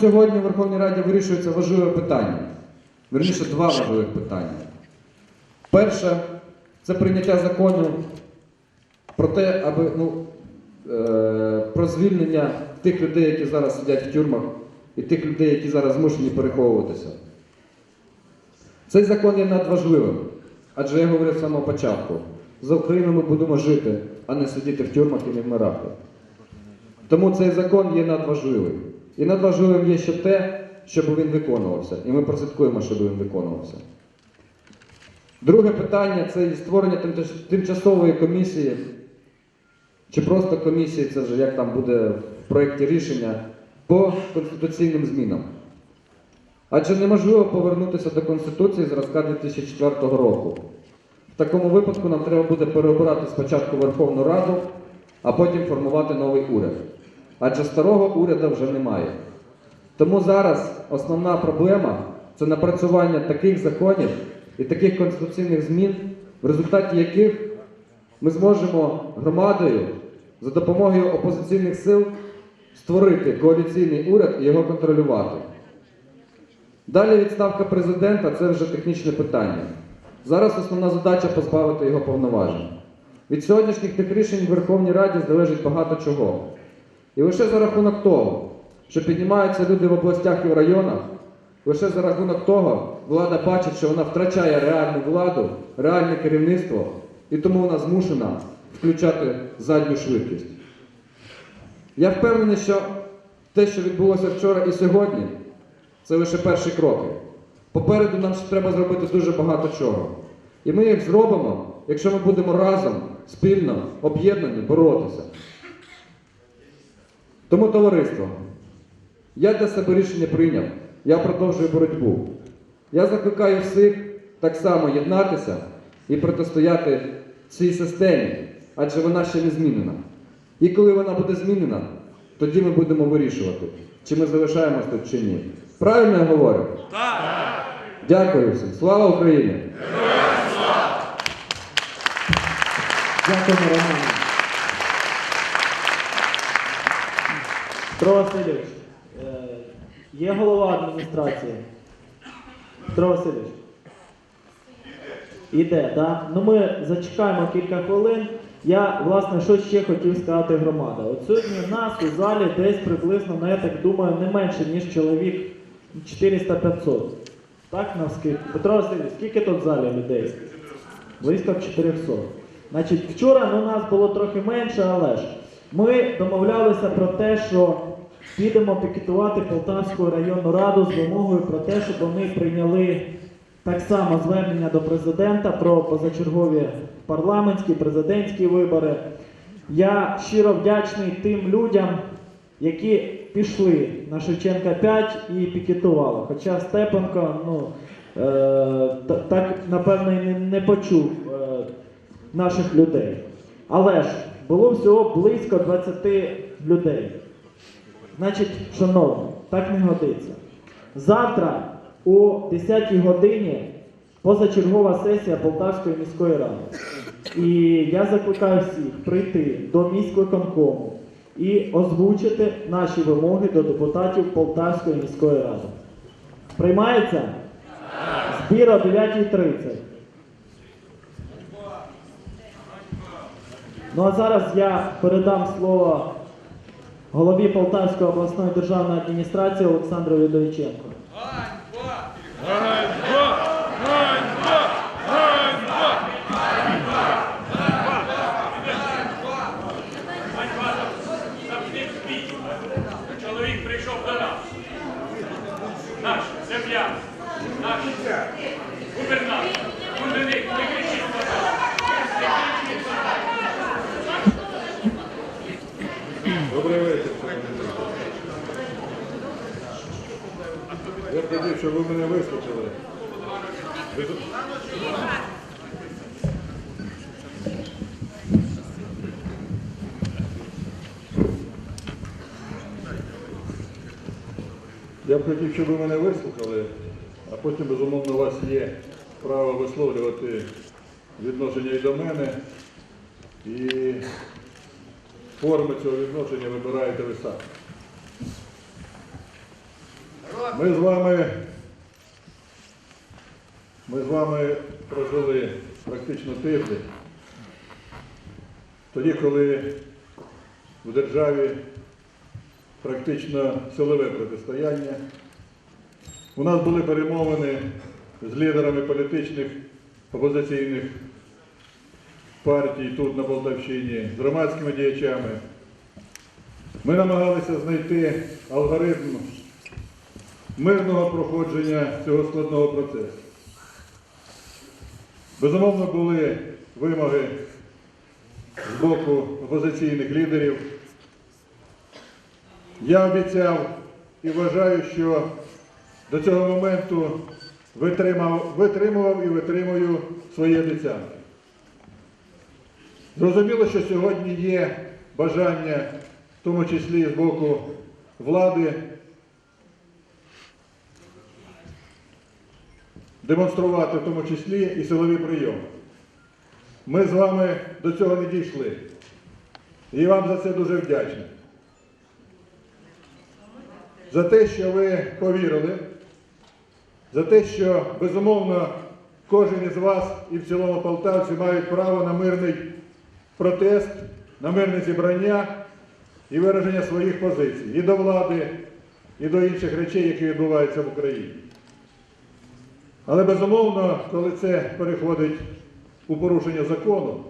Сьогодні в Верховній Раді вирішується важливе питання. Верніше, два важливих питання. Перше це прийняття закону про те, аби ну, е, про звільнення тих людей, які зараз сидять в тюрмах, і тих людей, які зараз змушені переховуватися. Цей закон є надважливим, адже я говорив з самого початку. За Україну ми будемо жити, а не сидіти в тюрмах і не вмирати. Тому цей закон є надважливим. І надважливим є ще те, щоб він виконувався. І ми прослідкуємо, щоб він виконувався. Друге питання це створення тимчасової комісії, чи просто комісії, це вже як там буде в проєкті рішення, по конституційним змінам. Адже неможливо повернутися до Конституції зразка 2004 року. В такому випадку нам треба буде переобирати спочатку Верховну Раду, а потім формувати новий уряд. Адже старого уряду вже немає. Тому зараз основна проблема це напрацювання таких законів і таких конституційних змін, в результаті яких ми зможемо громадою за допомогою опозиційних сил створити коаліційний уряд і його контролювати. Далі відставка президента це вже технічне питання. Зараз основна задача позбавити його повноважень. Від сьогоднішніх тих рішень в Верховній Раді залежить багато чого. І лише за рахунок того, що піднімаються люди в областях і в районах, лише за рахунок того влада бачить, що вона втрачає реальну владу, реальне керівництво, і тому вона змушена включати задню швидкість. Я впевнений, що те, що відбулося вчора і сьогодні, це лише перші кроки. Попереду нам ще треба зробити дуже багато чого. І ми їх зробимо, якщо ми будемо разом, спільно, об'єднані боротися. Тому, товариство, я для себе рішення прийняв. Я продовжую боротьбу. Я закликаю всіх так само єднатися і протистояти цій системі, адже вона ще не змінена. І коли вона буде змінена, тоді ми будемо вирішувати, чи ми залишаємось тут чи ні. Правильно я говорю? Так! Дякую всім. Слава Україні! Дякуємо, Романе. Петро Васильович, е, є голова адміністрації? Петро Васильович. Іде, так? Ну ми зачекаємо кілька хвилин. Я, власне, що ще хотів сказати громада. От сьогодні нас у залі десь приблизно, ну я так думаю, не менше, ніж чоловік 400-500. Так, навскільки? Петро Васильович, скільки тут в залі людей? Близько 400. Значить, вчора ну, нас було трохи менше, але ж ми домовлялися про те, що підемо пікетувати Полтавську районну раду з вимогою про те, щоб вони прийняли так само звернення до президента про позачергові парламентські, президентські вибори. Я щиро вдячний тим людям, які пішли на Шевченка 5 і пікетували. Хоча Степенко, ну, е, так, напевно, і не, почув е, наших людей. Але ж було всього близько 20 людей. Значить, шановні, так не годиться. Завтра о 10 годині позачергова сесія Полтавської міської ради. І я закликаю всіх прийти до міськвиконкому і озвучити наші вимоги до депутатів Полтавської міської ради. Приймається? Збір о 9.30. Ну а зараз я передам слово голові Полтавської обласної державної адміністрації Олександру Людовиченку. Чоловік прийшов до нас. Наш земля, наш губернатор, Кузеник, не кричіть, будь ласка. Не кричіть, будь ласка. Добрий вечір. Щоб ви мене вислухали. Я б хотів, щоб ви мене вислухали, а потім, безумовно, у вас є право висловлювати відношення і до мене. І форми цього відношення вибираєте ви самі. Ми з вами, ми з вами прожили практично тиждень. Тоді, коли в державі практично силове протистояння, у нас були перемовини з лідерами політичних опозиційних партій тут на Полтавщині, з громадськими діячами. Ми намагалися знайти алгоритм мирного проходження цього складного процесу. Безумовно, були вимоги з боку опозиційних лідерів. Я обіцяв і вважаю, що до цього моменту витримав, витримував і витримую свої обіцянки. Зрозуміло, що сьогодні є бажання, в тому числі з боку влади, демонструвати в тому числі і силові прийоми. Ми з вами до цього не дійшли. І вам за це дуже вдячний. За те, що ви повірили, за те, що безумовно кожен із вас і в цілому полтавці мають право на мирний протест, на мирне зібрання і вираження своїх позицій і до влади, і до інших речей, які відбуваються в Україні. Але безумовно, коли це переходить у порушення закону,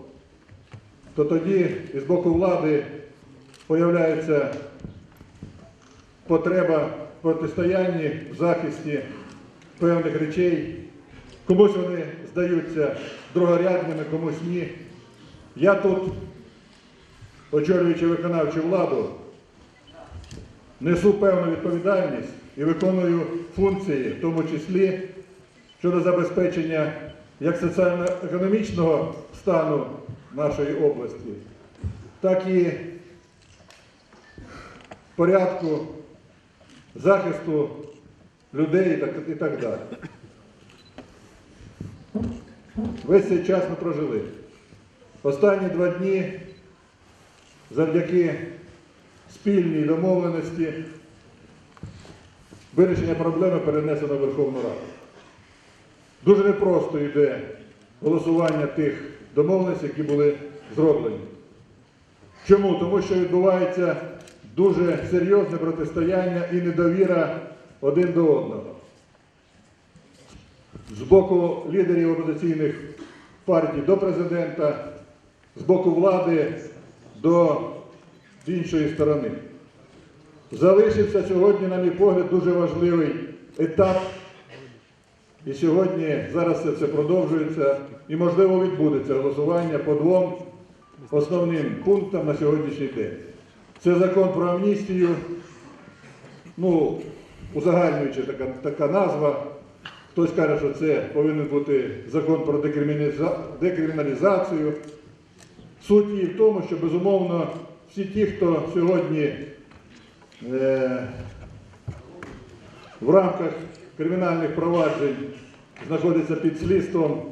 то тоді із боку влади появляється потреба в протистоянні, в захисті певних речей. Комусь вони здаються другорядними, комусь ні. Я тут, очолюючи виконавчу владу, несу певну відповідальність і виконую функції, в тому числі щодо забезпечення як соціально-економічного стану нашої області, так і порядку захисту людей і так, далі. Весь цей час ми прожили. Останні два дні завдяки спільній домовленості вирішення проблеми перенесено в Верховну Раду. Дуже непросто йде голосування тих домовленостей, які були зроблені. Чому? Тому що відбувається дуже серйозне протистояння і недовіра один до одного. З боку лідерів опозиційних партій до президента, з боку влади до іншої сторони. Залишився сьогодні, на мій погляд, дуже важливий етап. І сьогодні зараз все це продовжується і, можливо, відбудеться голосування по двом основним пунктам на сьогоднішній день. Це закон про амністію, ну, узагальнюючи така, така назва. Хтось каже, що це повинен бути закон про декриміналіза- декриміналізацію. Суть її в тому, що безумовно всі ті, хто сьогодні е, в рамках кримінальних проваджень знаходиться під слідством,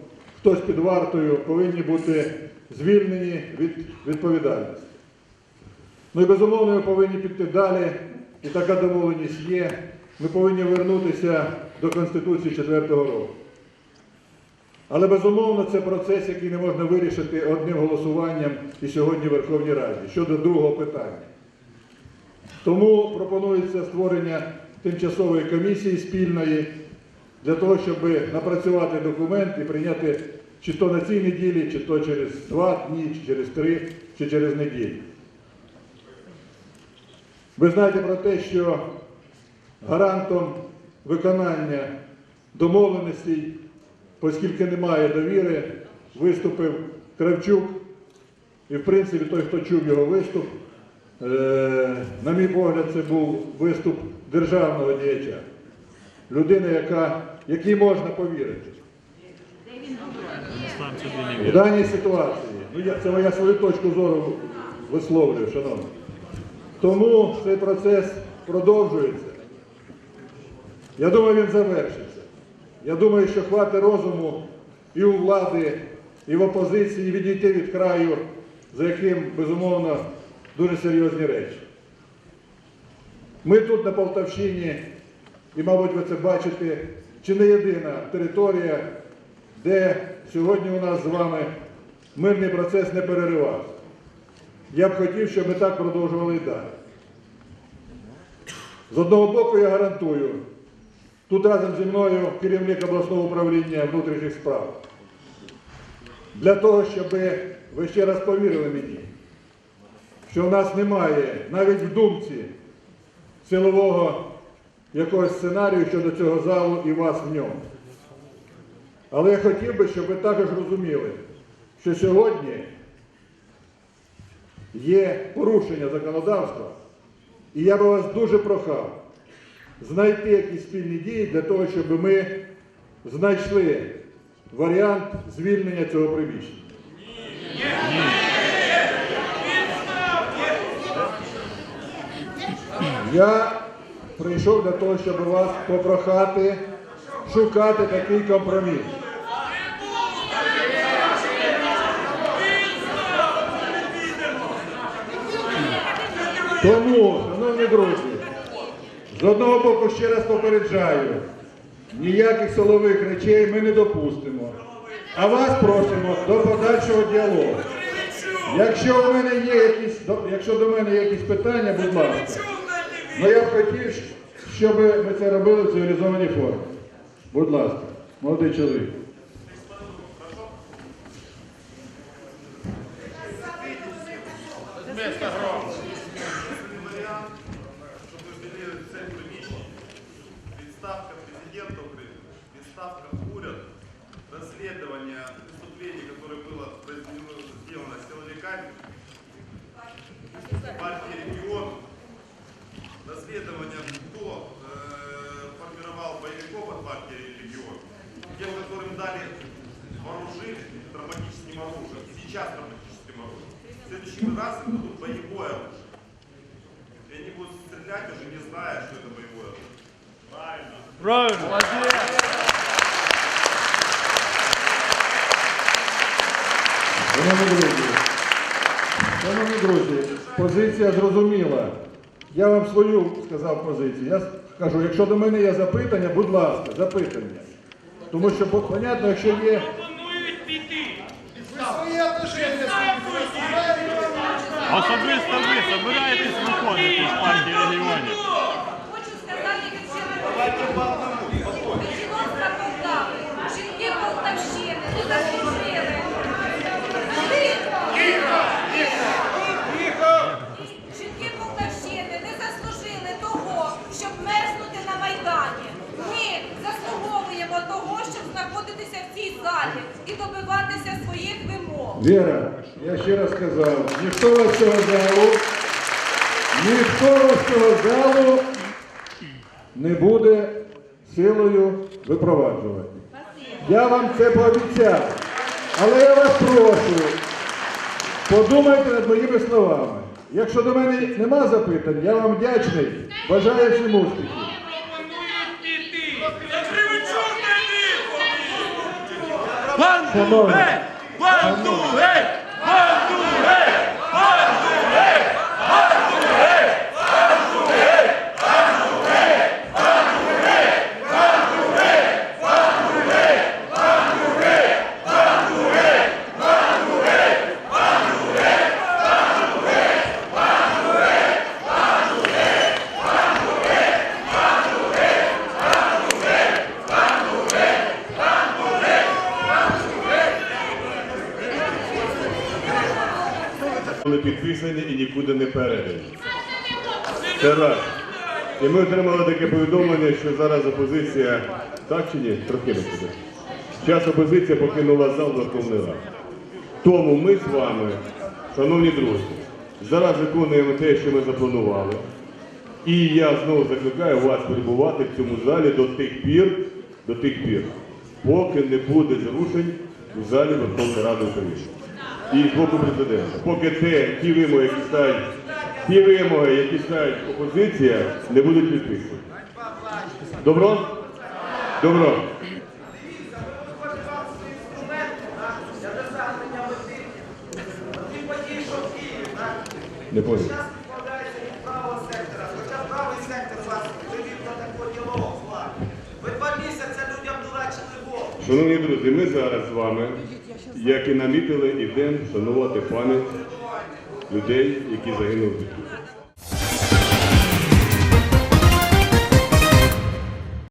хтось під вартою, повинні бути звільнені від відповідальності. Ну і безумовно ми повинні піти далі, і така домовленість є. Ми повинні вернутися до Конституції 4-го року. Але безумовно це процес, який не можна вирішити одним голосуванням і сьогодні в Верховній Раді щодо другого питання. Тому пропонується створення тимчасової комісії спільної для того, щоб напрацювати документ і прийняти чи то на цій неділі, чи то через два дні, чи через три, чи через неділю. Ви знаєте про те, що гарантом виконання домовленостей, оскільки немає довіри, виступив Кравчук. І, в принципі, той, хто чув його виступ, на мій погляд, це був виступ державного діяча. Людини, яка, якій можна повірити. В даній ситуації, ну я, це я свою точку зору висловлюю, шановні. Тому цей процес продовжується. Я думаю, він завершиться. Я думаю, що хватить розуму і у влади, і в опозиції відійти від краю, за яким, безумовно, дуже серйозні речі. Ми тут на Полтавщині і, мабуть, ви це бачите, чи не єдина територія, де сьогодні у нас з вами мирний процес не переривався. Я б хотів, щоб ми так продовжували і далі. З одного боку, я гарантую, тут разом зі мною керівник обласного управління внутрішніх справ. Для того, щоб ви ще раз повірили мені, що в нас немає навіть в думці силового якогось сценарію щодо цього залу і вас в ньому. Але я хотів би, щоб ви також розуміли, що сьогодні є порушення законодавства, і я би вас дуже прохав знайти якісь спільні дії для того, щоб ми знайшли варіант звільнення цього приміщення. Я прийшов для того, щоб вас попрохати шукати такий компроміс. Тому, шановні друзі, з одного боку ще раз попереджаю, ніяких силових речей ми не допустимо. А вас просимо до подальшого діалогу. Якщо у мене є якісь, до- якщо до мене є якісь питання, будь ласка. Ну я б хотів, щоб ми це робили в цивілізованій формі. Будь ласка, молодий чоловік. Шановні друзі, позиція зрозуміла. Я вам свою сказав позицію. Я скажу, якщо до мене є запитання, будь ласка, запитання. Тому що, бо, понятно, якщо є Пропонують піти. Особисто ви собираєтесь виходити з партії регіонів. Хочу сказати від Полтави, жінки Полтавщини, не заслужили. Жінки Полтавщини не заслужили того, щоб мерзнути на Майдані. Ми заслуговуємо того, щоб знаходитися в цій залі і добиватися своїх Віра, я ще раз сказав, ніхто вас з цього залу, ніхто вас цього залу не буде силою випроваджувати. Я вам це пообіцяв. Але я вас прошу, подумайте над моїми словами. Якщо до мене нема запитань, я вам вдячний. Бажаю всім успіхів. Пропонують піти. Якщо ви чуєте відповідь. Шановні, були підписані і нікуди не передані. Це раз. І ми отримали таке повідомлення, що зараз опозиція, так чи ні, трохи не буде. Зараз опозиція покинула зал Верховної Ради. Тому ми з вами, шановні друзі, зараз виконуємо те, що ми запланували. І я знову закликаю вас перебувати в цьому залі до тих пір, до тих пір, поки не буде зрушень у залі Верховної Ради України. І з боку президента. Поки те, ті вимоги, які ставить, ті вимоги, які ставить опозиція, не будуть підписані. Добро? Добро. Не понял. Шановні друзі, ми зараз з вами, як і намітили, ідемо шанувати пам'ять людей, які загинули тут.